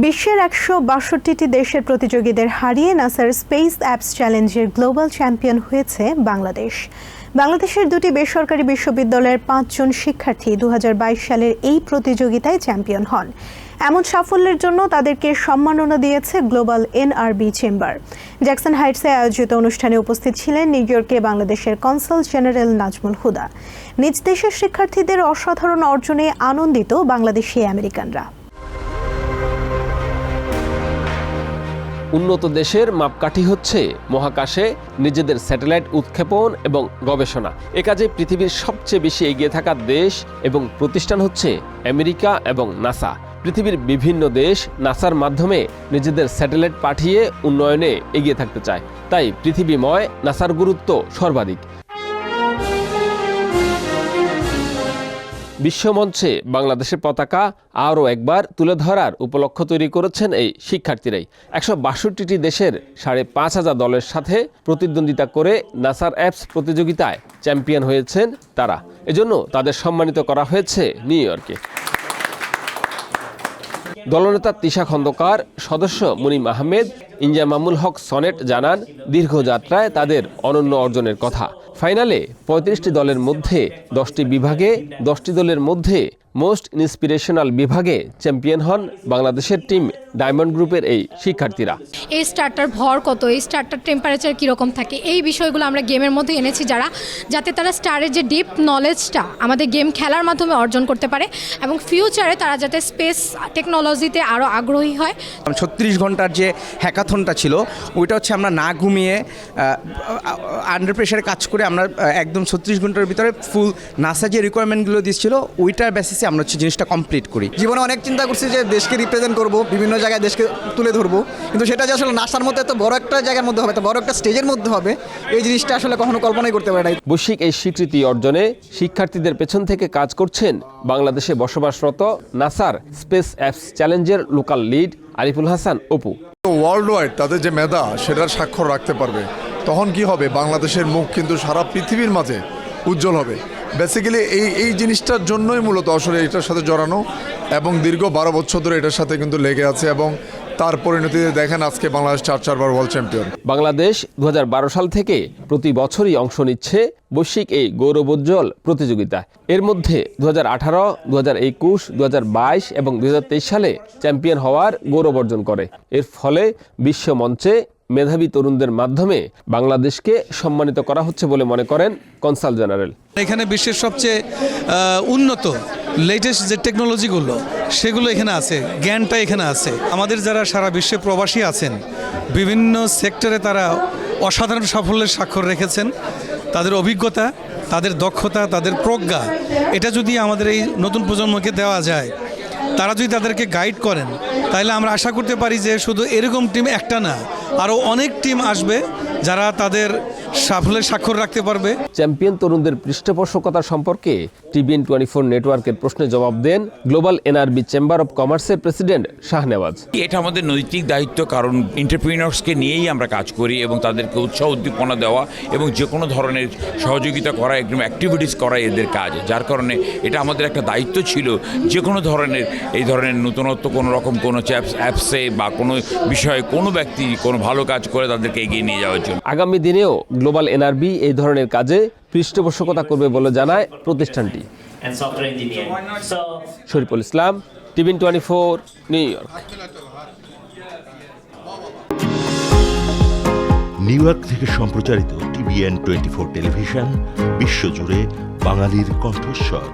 বিশ্বের একশো বাষট্টিটি দেশের প্রতিযোগীদের হারিয়ে নাসার স্পেস অ্যাপস চ্যালেঞ্জের গ্লোবাল চ্যাম্পিয়ন হয়েছে বাংলাদেশ। বাংলাদেশের দুটি বেসরকারি বিশ্ববিদ্যালয়ের পাঁচজন শিক্ষার্থী দু হাজার বাইশ সালের এই প্রতিযোগিতায় চ্যাম্পিয়ন হন। এমন সাফল্যের জন্য তাদেরকে সম্মাননা দিয়েছে গ্লোবাল এনআরবি চেম্বার। জ্যাকসন হাইটসে আয়োজিত অনুষ্ঠানে উপস্থিত ছিলেন নিউ ইয়র্কে বাংলাদেশের কনসাল জেনারেল নাজমুল হুদা। নিজ দেশের শিক্ষার্থীদের অসাধারণ অর্জনে আনন্দিত বাংলাদেশি আমেরিকানরা। উন্নত দেশের মাপকাঠি হচ্ছে মহাকাশে নিজেদের স্যাটেলাইট উৎক্ষেপণ এবং গবেষণা। এ কাজে পৃথিবীর সবচেয়ে বেশি এগিয়ে থাকা দেশ এবং প্রতিষ্ঠান হচ্ছে আমেরিকা এবং নাসা। পৃথিবীর বিভিন্ন দেশ নাসার মাধ্যমে নিজেদের স্যাটেলাইট পাঠিয়ে উন্নয়নে এগিয়ে থাকতে চায়। তাই পৃথিবীময় নাসার গুরুত্ব সর্বাধিক। বিশ্বমঞ্চে বাংলাদেশের পতাকা আরও একবার তুলে ধরার উপলক্ষ তৈরি করেছেন এই শিক্ষার্থীরাই। একশো বাষট্টিটি দেশের সাড়ে পাঁচ হাজার দলের সাথে প্রতিদ্বন্দ্বিতা করে নাসার অ্যাপস প্রতিযোগিতায় চ্যাম্পিয়ন হয়েছেন তারা। এজন্য তাদের সম্মানিত করা হয়েছে নিউ ইয়র্কে। দলনেতা তিশা খন্দকার, সদস্য মুনিম আহমেদ ইনজামামুল হক সনেট জানান, দীর্ঘ যাত্রায় তাদের অনন্য অর্জনের কথা। ফাইনালে পঁয়ত্রিশটি দলের মধ্যে দশটি বিভাগে দশটি দলের মধ্যে মোস্ট ইন্সপিরেশনাল বিভাগে চ্যাম্পিয়ন হন বাংলাদেশের টিম ডায়মন্ড গ্রুপের এই শিক্ষার্থীরা। এই স্টার্টার ভর কত? এই স্টার্টার টেম্পারেচার কীরকম থাকে? এই বিষয়গুলো আমরা গেমের মধ্যে এনেছি যারা যাতে তারা স্টারের যে ডিপ নলেজটা আমাদের গেম খেলার মাধ্যমে অর্জন করতে পারে এবং ফিউচারে তারা যাতে স্পেস টেকনোলজিতে আরও আগ্রহী হয়। ছত্রিশ ঘণ্টার যে হ্যাকাথনটা ছিল ওইটা হচ্ছে আমরা না ঘুমিয়ে আন্ডার প্রেশারে কাজ করে আমরা একদম ছত্রিশ ঘণ্টার ভিতরে ফুল নাসা যে রিকোয়ারমেন্টগুলো দিচ্ছিল ওইটার বেসিসে আমরা হচ্ছে জিনিসটা কমপ্লিট করি। জীবনে অনেক চিন্তা করছি যে দেশকে রিপ্রেজেন্ট করব বিভিন্ন জায়গায় দেশকে তুলে ধরবো কিন্তু সেটা যে আসলে নাসার মধ্যে এত বড় একটা জায়গার মধ্যে হবে এত বড় একটা স্টেজের মধ্যে হবে এই জিনিসটা আসলে কখনো কল্পনাই করতে পারে নাই। বৈশ্বিক এই স্বীকৃতি অর্জনে শিক্ষার্থীদের পেছন থেকে কাজ করছেন বাংলাদেশে বসবাসরত নাসার স্পেস অ্যাপস চ্যালেঞ্জের local lead Ariful Hasan Opu. World wide তাদের যে মেধা সেটার স্বাক্ষর রাখতে পারবে। তখন কি হবে? বাংলাদেশের মুখ কিন্তু সারা পৃথিবীর মাঝে উজ্জ্বল হবে। বেসিক্যালি এই এই জিনিসটার জন্যই মূলত আসলে এটার সাথে জড়ানো এবং দীর্ঘ বারো বছর ধরে এটার সাথে কিন্তু লেগে আছে এবং তার পরিণতিতে দেখেন আজকে বাংলাদেশ চার চারবার ওয়ার্ল্ড চ্যাম্পিয়ন বাংলাদেশ দুহাজার বারো সাল থেকে প্রতি বছরই অংশ নিচ্ছে বৈশ্বিক এই গৌরবোজ্জ্বল প্রতিযোগিতা। এর মধ্যে দু হাজার আঠারো দু হাজার একুশ দু হাজার বাইশ এবং দু হাজার তেইশ সালে চ্যাম্পিয়ন হওয়ার গৌরব অর্জন করে। এর ফলে বিশ্ব মঞ্চে মেধাবী তরুণদের মাধ্যমে বাংলাদেশকে সম্মানিত করা হচ্ছে বলে মনে করেন কনসাল জেনারেল। এখানে বিশ্বের সবচেয়ে উন্নত লেটেস্ট যে টেকনোলজিগুলো সেগুলো এখানে আছে, জ্ঞানটা এখানে আছে। আমাদের যারা সারা বিশ্বে প্রবাসী আছেন, বিভিন্ন সেক্টরে তারা অসাধারণ সাফল্যের স্বাক্ষর রেখেছেন। তাদের অভিজ্ঞতা, তাদের দক্ষতা, তাদের প্রজ্ঞা, এটা যদি আমাদের এই নতুন প্রজন্মকে দেওয়া যায় তারা যদি তাদেরকে গাইড করেন, তাহলে আমরা আশা করতে পারি যে শুধু এরকম টিম একটা না আরও অনেক টিম আসবে যারা তাদের সাফল্যের স্বাক্ষর রাখতে পারবে। চ্যাম্পিয়ন তরুণদের পৃষ্ঠপোষকতা সম্পর্কে টিভিএন টোয়েন্টি ফোর নেটওয়ার্কের প্রশ্নে জবাব দেন গ্লোবাল এনআরবি চেম্বার অব কমার্সের প্রেসিডেন্ট শাহনেওয়াজ। এটা আমাদের নৈতিক দায়িত্ব? কারণ এন্টারপ্রিনার্সকে নিয়েই আমরা কাজ করি এবং তাদেরকে উৎসাহ উদ্দীপনা দেওয়া এবং যে কোনো ধরনের সহযোগিতা করা একদম অ্যাক্টিভিটিস করা এদের কাজ। যার কারণে এটা আমাদের একটা দায়িত্ব ছিল যে কোনো ধরনের এই ধরনের নতুনত্ব কোনো রকম কোনো চ্যাপস অ্যাপসে বা কোনো বিষয়ে কোনো ব্যক্তি কোনো ভালো কাজ করে তাদেরকে এগিয়ে নিয়ে যাওয়ার জন্য। আগামী দিনেও গ্লোবাল এনআরবি এই ধরনের কাজে পৃষ্ঠপোষকতা করবে বলে জানায় প্রতিষ্ঠানটি। Shariful Islam TVN twenty four New York. New York থেকে সম্প্রচারিত টিভিএন টোয়েন্টি ফোর টেলিভিশন বিশ্বজুড়ে বাঙালির কণ্ঠস্বর।